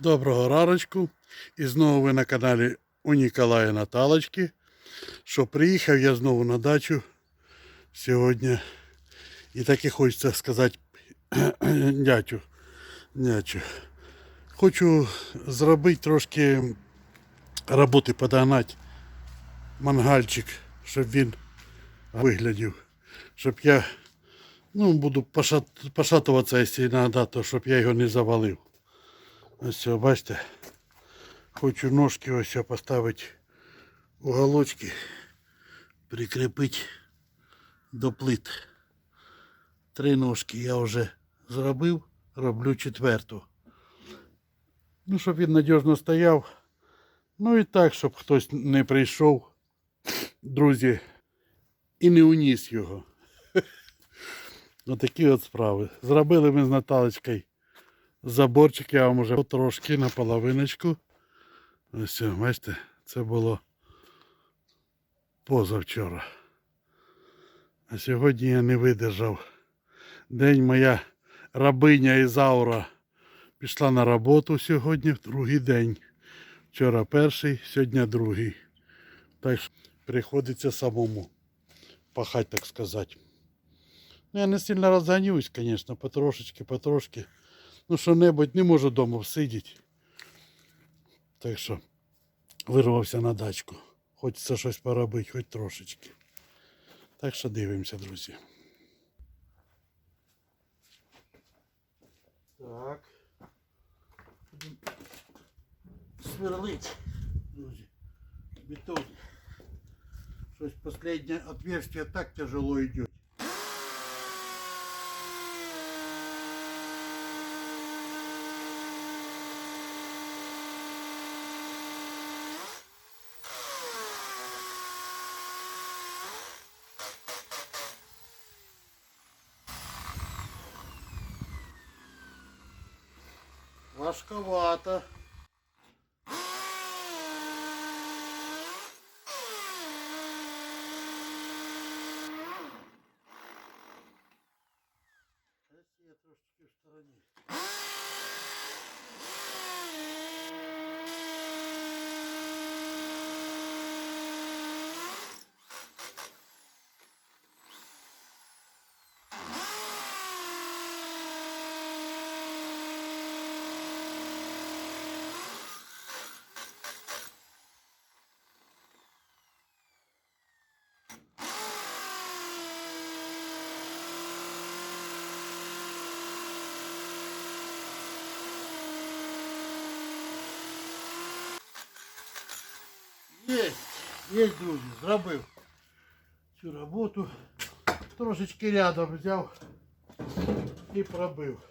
Доброго раночку. І знову ви на каналі у Ніколая Наталочки. Що приїхав я знову на дачу сьогодні. І так і хочеться сказати дятю. Дячу. Хочу зробити трошки роботи подогнати мангальчик, щоб він виглядів. Щоб я ну, буду пошат, пошатуватися, якщо іноді, то щоб я його не завалив. Ось все, бачите. Хочу ножки ось все поставити уголочки, прикріпити до плит. Три ножки я вже зробив, роблю четверту. Ну, щоб він надіжно стояв. Ну і так, щоб хтось не прийшов, друзі, і не уніс його. Отакі от справи. Зробили ми з Наталочкою заборчик, я вам уже трошки на половиночку. Ось, бачите, це було позавчора. А сьогодні я не видержав. День моя рабиня Ізаура пішла на роботу сьогодні, другий день. Вчора перший, сьогодні другий. Так що приходиться самому пахати, так сказати. Ну, я не сильно розганюсь, звісно, потрошечки, потрошки. Ну, що-небудь не можу вдома всидіти. Так що вирвався на дачку. Хочеться щось поробити, хоч трошечки. Так що дивимося, друзі. Так. Сверлить, друзі. Бетон. Щось последнее отверстие так тяжело идет. Важковато. є, друзі, зробив цю роботу. Трошечки рядом взяв і пробив.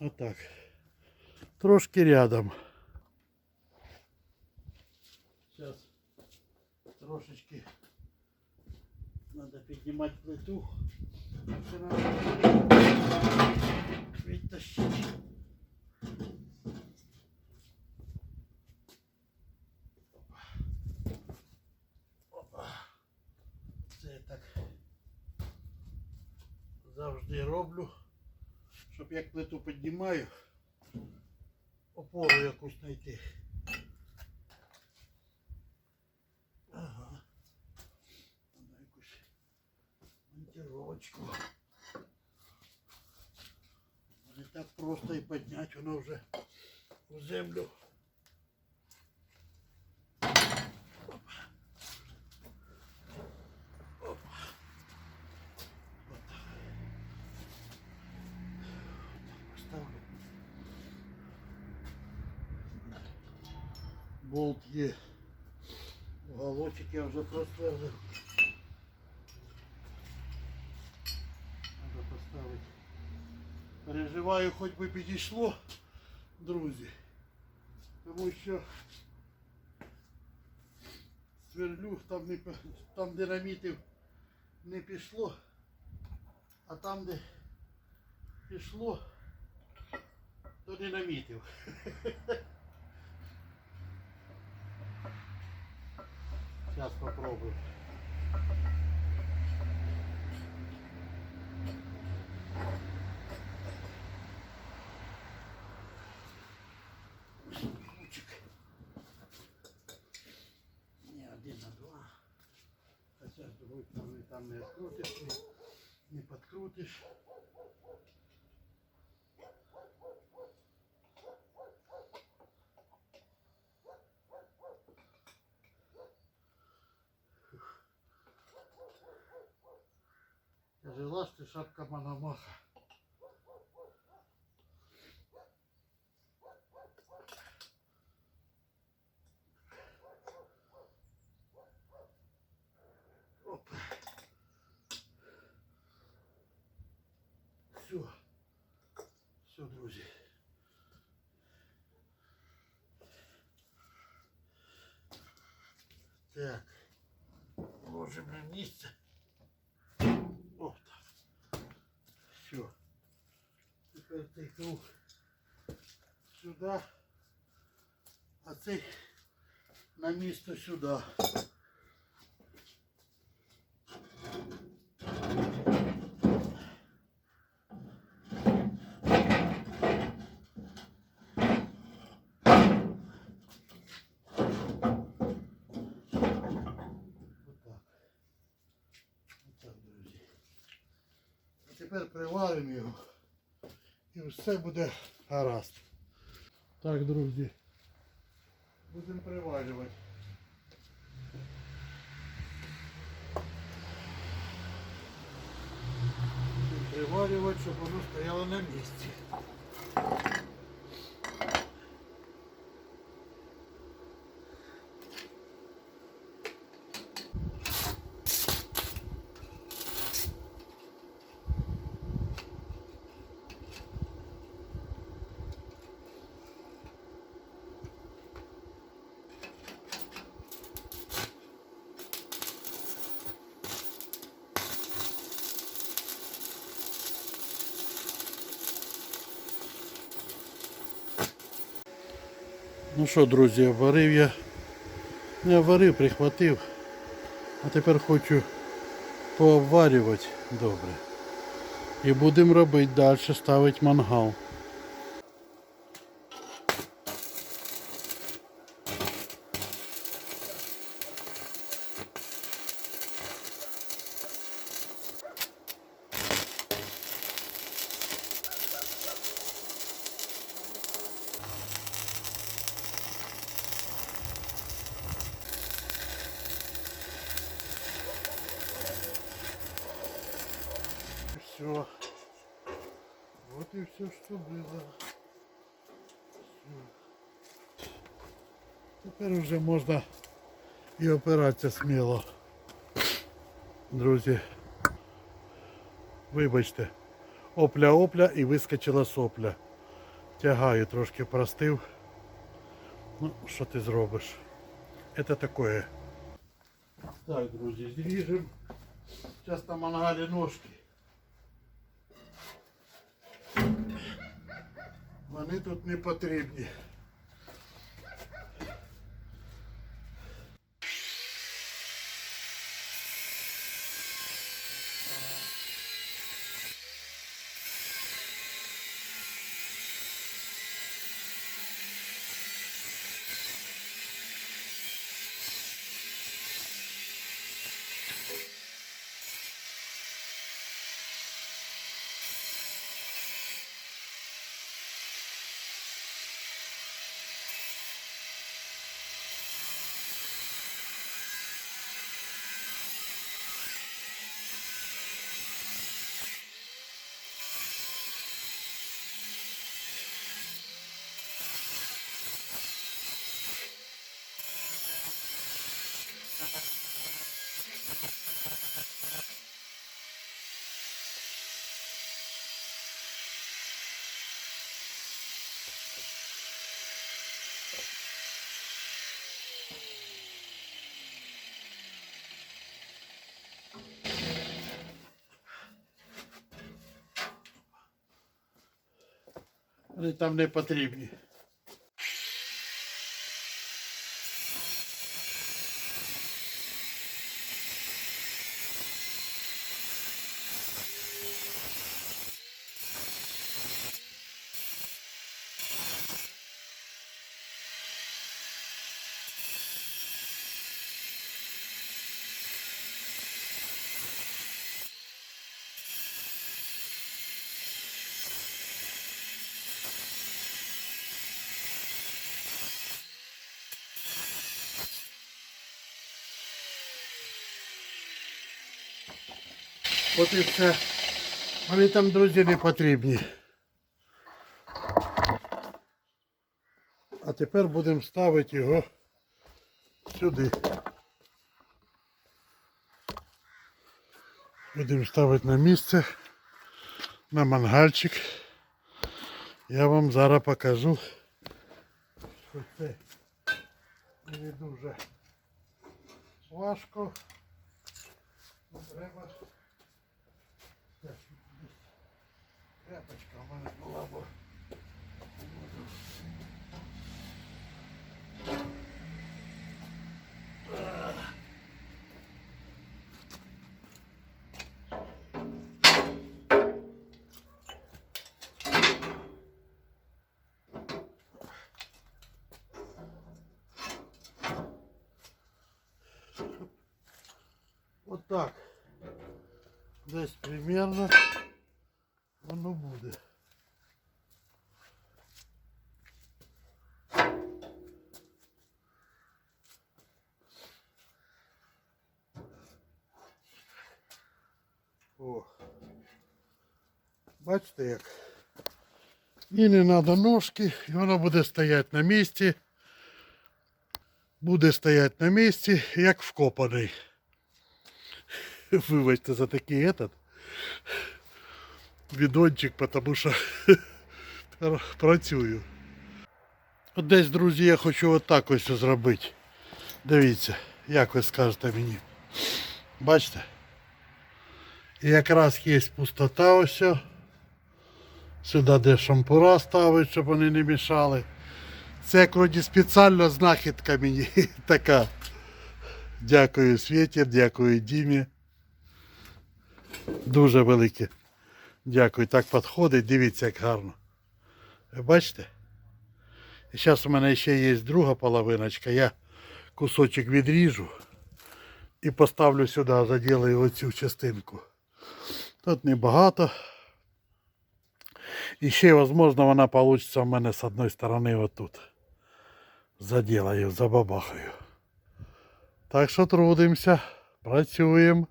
Отак. Трошки рядом. Зараз трошечки треба піднімати плиту. Це надо відтащити. я так завжди роблю, щоб як плиту піднімаю, опору якусь знайти. Ага. Надо якусь монтировочку. Не так просто і підняти, воно вже в землю. Болт є. Уголочок я вже просверлив. Треба поставити. Переживаю, хоч би підійшло, друзі. Тому що сверлю, там, не, пе- там де намітив не пішло, а там, де пішло, то Сейчас попробую. Лучик. Не один, а два. Сейчас другой там, там не открутишь, не, не подкрутишь. Жила ты шапка Мономаха. Все. Все, друзі. Так. Ложимо на місце. Сюди, а цей на місто сюди. Тепер приваримо його і все буде гаразд. Так, друзі. Будемо приварювати. Будемо приварювати, щоб воно стояло на місці. Ну що, друзі, варив я. Не варив, прихватив. А тепер хочу пообварювати добре. І будемо робити далі, ставити мангал. Все. Вот и все, что было. Всё. Тепер вже можна і опиратися сміло. Друзі. Вибачте. Опля-опля і вискочила сопля. Тягаю, трошки простив. Ну, що ти зробиш? Это такое. Так, друзі, зріжемо. Зараз на мангалі ножки. Вони тут не потрібні. Вони там не потрібні. От і все. Вони там, друзі, не потрібні. А тепер будемо ставити його сюди. Будемо ставити на місце, на мангальчик. Я вам зараз покажу, що це не дуже важко. Треба. Тряпочка в мене була бо. От так. Десь примерно воно буде. О. Бачите як? І не треба ножки, і воно буде стояти на місці. Буде стояти на місці, як вкопаний. Вибачте за такий этот відончик, тому що працюю. От десь, друзі, я хочу отак ось зробити. Дивіться, як ви скажете мені. Бачите? І якраз є пустота ось. Сюди де шампура ставить, щоб вони не мішали. Це як вроді знахідка мені така. Дякую Світі, дякую Дімі. Дуже велике. Дякую. Так підходить. Дивіться, як гарно. Ви бачите? І зараз у мене ще є друга половиночка. Я кусочок відріжу і поставлю сюди, заділаю оцю частинку. Тут небагато. І ще, можливо, вона вийде у мене з одної сторони отут. Заділаю, забабахаю. Так що трудимося, працюємо.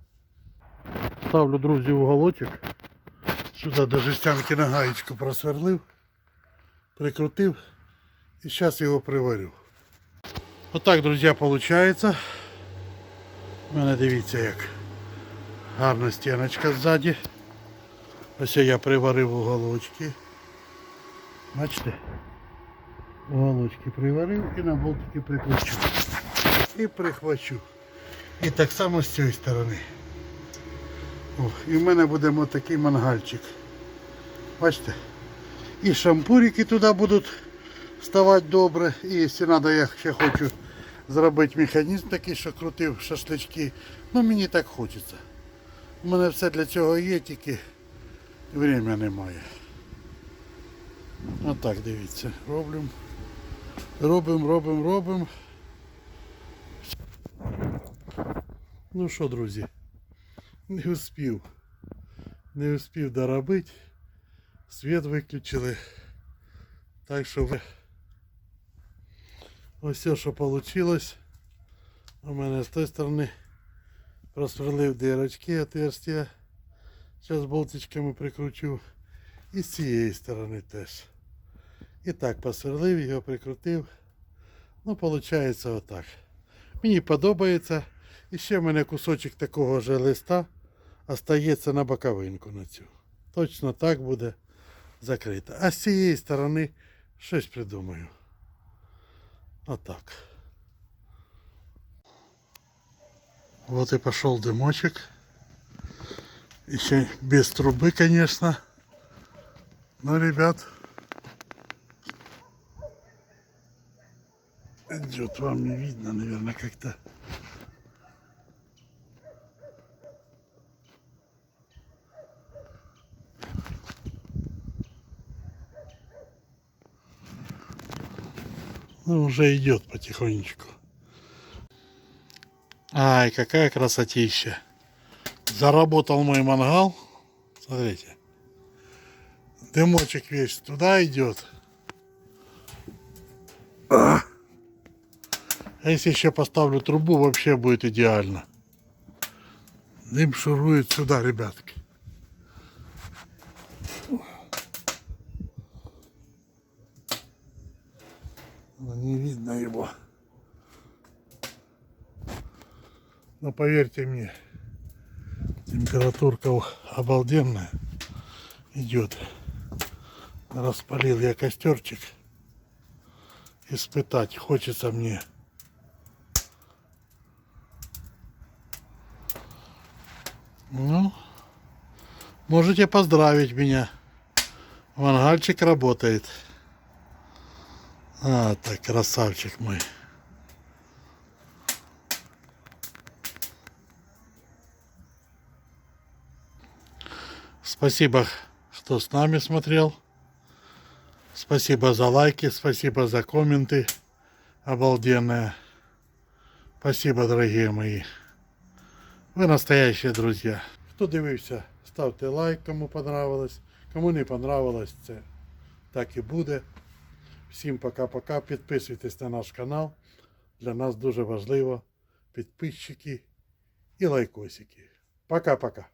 Ставлю, друзі, уголочок. Сюди до жестянки на гаєчку просверлив, прикрутив і зараз його приварю. Отак, друзі, виходить. У мене дивіться як гарна стіночка ззаді. Ось я приварив уголочки. Бачите? Уголочки приварив і на болтики прикручу. І прихвачу. І так само з цієї сторони. І в мене буде такий мангальчик. Бачите? І шампурики туди будуть ставати добре. І якщо треба, я ще хочу зробити механізм такий, що крутив шашлички. Ну мені так хочеться. У мене все для цього є, тільки время немає. Отак дивіться. Робимо. Робимо, робимо, робимо. Ну що, друзі, не успів. Не успів доробити. Світ виключили. Так що ви- ось все, що вийшло. У мене з тої сторони просверлив дирочки, отверстия. Зараз болтичками прикручу. І з цієї сторони теж. І так посверлив, його прикрутив. Ну, виходить отак. Мені подобається. І ще в мене кусочок такого же листа остається на боковинку на цю. Точно так буде закрито. А з цієї сторони щось придумаю. Отак. Вот и пошел дымочек. Еще без трубы, конечно. Но, ребят, идет вам не видно, наверное, как-то. Ну, уже идет потихонечку. Ай, какая красотища. Заработал мой мангал. Смотрите. Дымочек весь туда идет. А если еще поставлю трубу, вообще будет идеально. Дым шурует сюда, ребятки. Не видно его. Но поверьте мне, температурка обалденная идет. Распалил я костерчик. Испытать хочется мне. Ну, можете поздравить меня. Мангальчик работает. А, так, красавчик мой. Спасибо, кто с нами смотрел. Спасибо за лайки, спасибо за комменты. Обалденные. Спасибо, дорогие мои. Ви настоящие друзья. Хто дивився, ставте лайк, кому понравилось. Кому не понравилось, це так і буде. Всім пока-пока. Підписуйтесь на наш канал. Для нас дуже важливо підписчики і лайкосики. Пока-пока.